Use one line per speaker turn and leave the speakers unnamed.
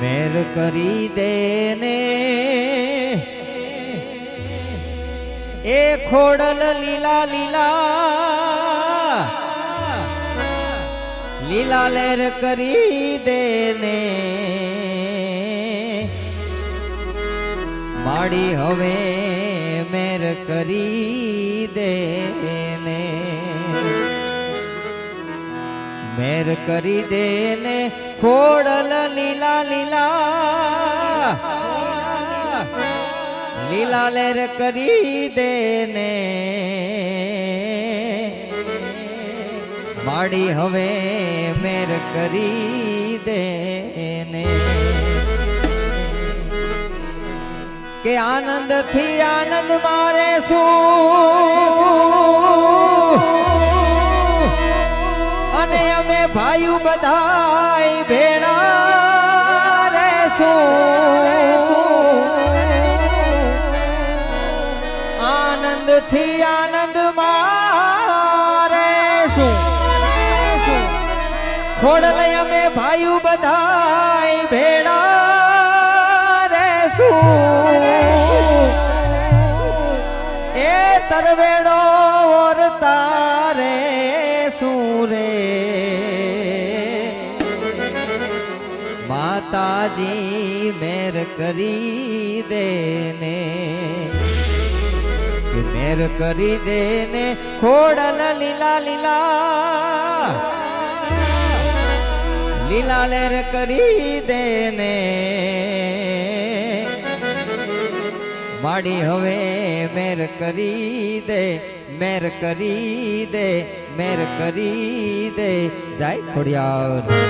મેર કરી દેને. એ ખોડલ લીલા લીલા લીલા લેર કરી દેને. માડી હવે મેર કરી દેને. મેર કરી દેને ખોડલ લીલા લીલા. લીલા લેર કરી દેને માડી હવે મેર કરી દેને કે આનંદથી આનંદ મારે શું? ભાઈઓ બધાય ભેળા રેસો આનંદથી આનંદ મારે શું ખોડલ અમે ભાઈ બધાય ભેળા રેશું એ તરવેડો ઓર તારે સુરે માતાજી મેર કરી દેને. મેર કરી દેને ખોડલ લીલા લીલા. લીલા લેર કરી દેને. માડી હવે મેર કરી દે, મેર કરી દે, મેર કરી દે. જાય ખોડિયાર.